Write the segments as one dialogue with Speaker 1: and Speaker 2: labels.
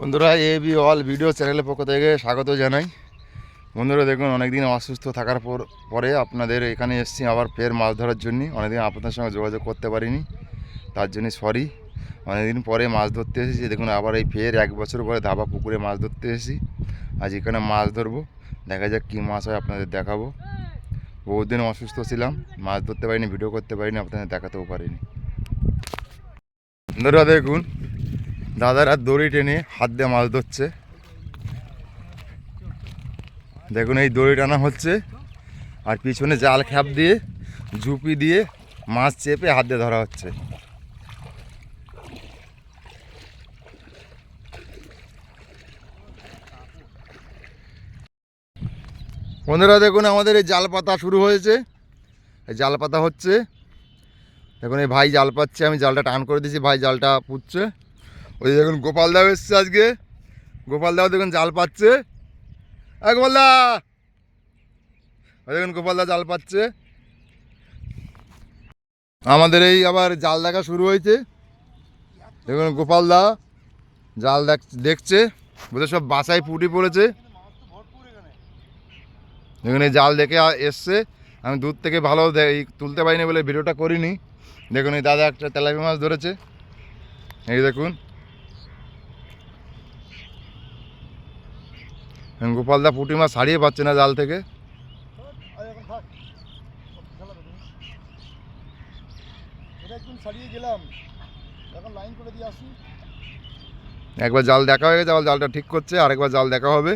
Speaker 1: বন্ধুরা, A B all video চ্যানেলের পক্ষ থেকে স্বাগত জানাই। বন্ধুরা, দেখুন, অনেকদিন অসুস্থ থাকার পর, পরে আপনাদের এখানে এসেছি আবার ফের মাছ ধরার জন্য। অনেকদিন আপনাদের সঙ্গে যোগাযোগ করতে পারিনি, তার জন্য সরি অনেকদিন পরে মাছ ধরতে এসেছি। দেখুন, আবার এই ফের এক বছর পরে ধাবা পুকুরে মাছ ধরতে এসেছি। আজ এখানে মাছ ধরবো, দেখা যাক কী মাছ হয় আপনাদের দেখাবো। বহুত দিন অসুস্থ ছিলাম, মাছ ধরতে পারিনি, ভিডিও করতে পারিনি, আপনাদের দেখাতেও পারিনি। বন্ধুরা, দেখুন দাদারা দড়ি টেনে হাত দিয়ে মাছ ধরছে। দেখুন, এই দড়ি টানা হচ্ছে। আর পিছনে জাল খ্যাপ দিয়ে, ঝুপি দিয়ে মাছ চেপে হাত দিয়ে ধরা হচ্ছে। বন্ধুরা, দেখুন, আমাদের এই জাল পাতা শুরু হয়েছে। জাল পাতা হচ্ছে। দেখুন, এই ভাই জাল পাচ্ছে। আমি জালটা টান করে দিয়েছি, ভাই জালটা পুচ্ছে ওই দেখুন গোপাল দাও এসছে আজকে। গোপাল দাও দেখুন জাল পাচ্ছে। এ গোপাল দা! ওই দেখুন গোপাল দা জাল পাচ্ছে। আমাদের এই আবার জাল দেখা শুরু হয়েছে। দেখুন গোপাল দা জাল দেখ, দেখছে। বোধহয় সব বাসায় পুটি পড়েছে। দেখুন এই জাল দেখে এসছে। আমি দূর থেকে ভালো তুলতে পারিনি বলে ভিডিওটা করিনি। দেখুন এই দাদা একটা তেলাপি মাছ ধরেছে। এই দেখুন। গোপালদা পুঁটি মাছ ছাড়িয়ে পাচ্ছে না জাল থেকে। একবার জাল দেখা হয়ে গেছে, আবার জালটা ঠিক করছে, আরেকবার জাল দেখা হবে।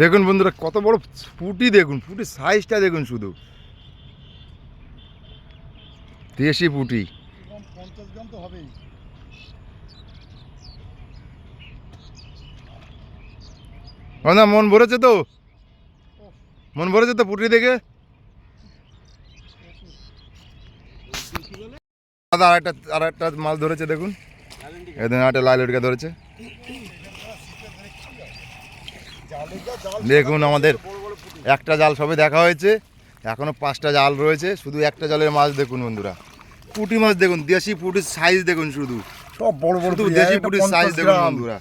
Speaker 1: দেখুন বন্ধুরা, কত বড় পুঁটি দেখুন, পুঁটির সাইজটা দেখুন শুধু। দেশি পুঁটি।
Speaker 2: এরকম তো হবেই।
Speaker 1: না মন ভরেছে তো? মন ভরেছে তো পুঁটি দেখে? দাদা আরেকটা আরেকটা মাছ ধরেছে দেখুন। এদিন আরেকটা লাল উটকে ধরেছে। দেখুন আমাদের একটা জাল সবে দেখা হয়েছে। এখনও পাঁচটা জাল রয়েছে। শুধু একটা জালের মাছ দেখুন বন্ধুরা। পুঁটি মাছ দেখুন দেশি পুঁটির সাইজ দেখুন শুধু।
Speaker 2: সব বড় বড়
Speaker 1: শুধু দেশি পুঁটির সাইজ দেখুন বন্ধুরা।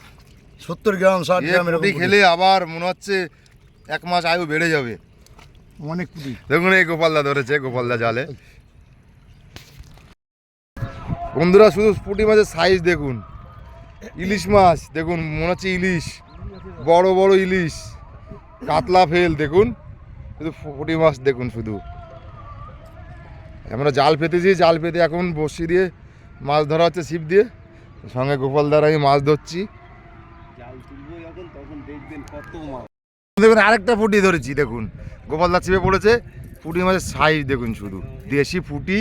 Speaker 2: সত্তর গ্রাম ষাট গ্রাম এরকম।
Speaker 1: খেলে আবার মনে হচ্ছে এক মাস আয়ু বেড়ে যাবে।
Speaker 2: অনেক পুটি।
Speaker 1: দেখুন এই গোপালদা ধরেছে গোপালদা জালে। বন্ধুরা শুধু পুঁটি মাছের সাইজ দেখুন। ইলিশ মাছ দেখুন মনে হচ্ছে ইলিশ। বড় বড় ইলিশ। কাতলা ফেল দেখুন। শুধু পুঁটি মাছ দেখুন শুধু। আমরা জাল পেতেছি জাল পেতে এখন বসি দিয়ে মাছ ধরা হচ্ছে ছিপ দিয়ে। সঙ্গে গোপালদার আমি মাছ ধরছি। দেখুন আরেকটা পুঁটি ধরেছি দেখুন। গোপালদা চিপে পড়েছে ফুটি মাছের সাইজ দেখুন শুধু। দেশি ফুটি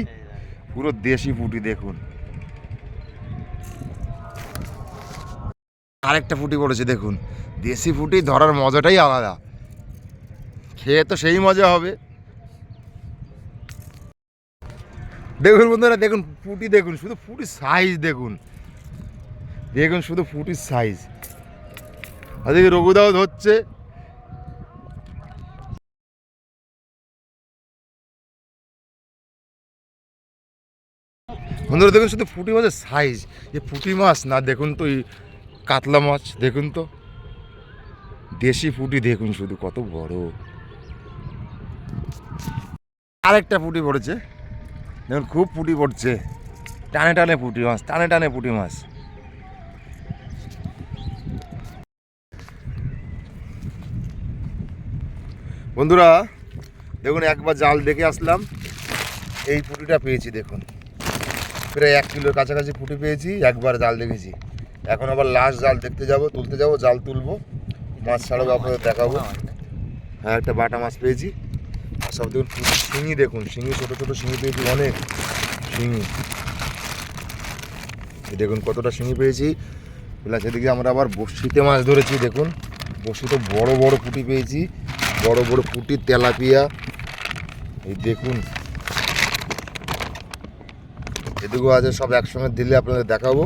Speaker 1: পুরো দেশি ফুটি দেখুন। আরেকটা ফুটি পড়েছে দেখুন। দেশি ফুটি ধরার মজাটাই আলাদা। খেয়ে তো সেই মজা হবে। দেখুন বন্ধুরা, দেখুন পুঁটি, দেখুন, শুধু পুঁটির সাইজ দেখুন। দেখুন শুধু পুঁটির সাইজ আজকে রঘুদাও ধরছে। বন্ধুরা, দেখুন শুধু পুঁটি মাছের সাইজ যে পুঁটি মাছ না, দেখুন তো এই কাতলা মাছ, দেখুন তো। দেশি পুঁটি, দেখুন শুধু কত বড়। আরেকটা পুঁটি পড়েছে। দেখুন, খুব পুঁটি পড়ছে। টানে টানে পুঁটি মাছ, টানে টানে পুঁটি মাছ। বন্ধুরা, দেখুন, একবার জাল দেখে আসলাম। এই পুঁটিটা পেয়েছি, দেখুন। প্রায় এক কিলোর কাছাকাছি পুঁটি পেয়েছি, একবার জাল দেখেছি। এখন আবার লাস্ট জাল দেখতে যাব, তুলতে যাব, জাল তুলবো। মাছ ছাড়াবো আপনাদের দেখাবো। হ্যাঁ একটা বাটা মাছ পেয়েছি। সব দেখুন শিঙি দেখুন, শিঙি, ছোটো ছোটো শিঙি পেয়েছি, অনেক শিঙি। দেখুন কতটা শিঙি পেয়েছি। প্লাস এদিকে আমরা আবার বড়শিতে মাছ ধরেছি, দেখুন। বড়শিতে বড় বড় পুঁটি পেয়েছি, বড় বড় পুঁটি, তেলাপিয়া। এই দেখুন। এদিকেও আছে সব একসঙ্গে দিলে আপনাদের দেখাবো।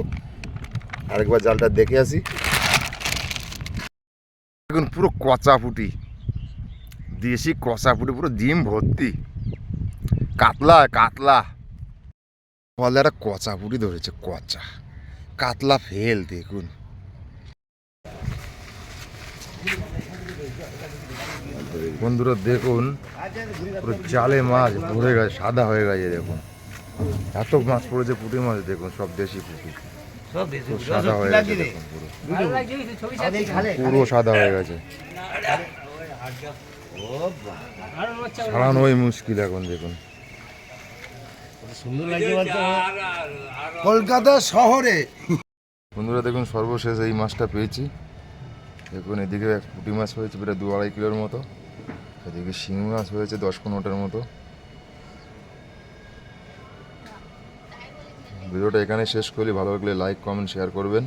Speaker 1: আরেকবার জালটা দেখে আসি। দেখুন পুরো কচা পুটি। দেশি কষা পুটি পুরো ডিম ভর্তি। কাতলা কাতলা। বলতে একটা কচা পুরি ধরেছে কচা। কাতলা ফেল দেখুন। বন্ধুরা দেখুন পুরো জালে মাছ ভরে গেছে সাদা হয়ে গেছে দেখুন। এত মাছ পড়েছে পুঁটি মাছ দেখুন সব দেশি পুঁটি। সাদা হয়ে গেছে দেখুন পুরো। পুরো সাদা হয়ে গেছে। ছাড়ানোই মুশকিল এখন দেখুন।
Speaker 2: কলকাতা শহরে।
Speaker 1: বন্ধুরা দেখুন সর্বশেষ এই মাছটা পেয়েছি। দেখুন এদিকে এক পুঁটি মাছ হয়েছে প্রায় দু আড়াই কিলোর মতো। এদিকে শিঙি মাছ হয়েছে দশ পনেরোটার মতো। ভিডিওটা এখানে শেষ করলে ভালো লাগলে লাইক কমেন্ট শেয়ার করবেন।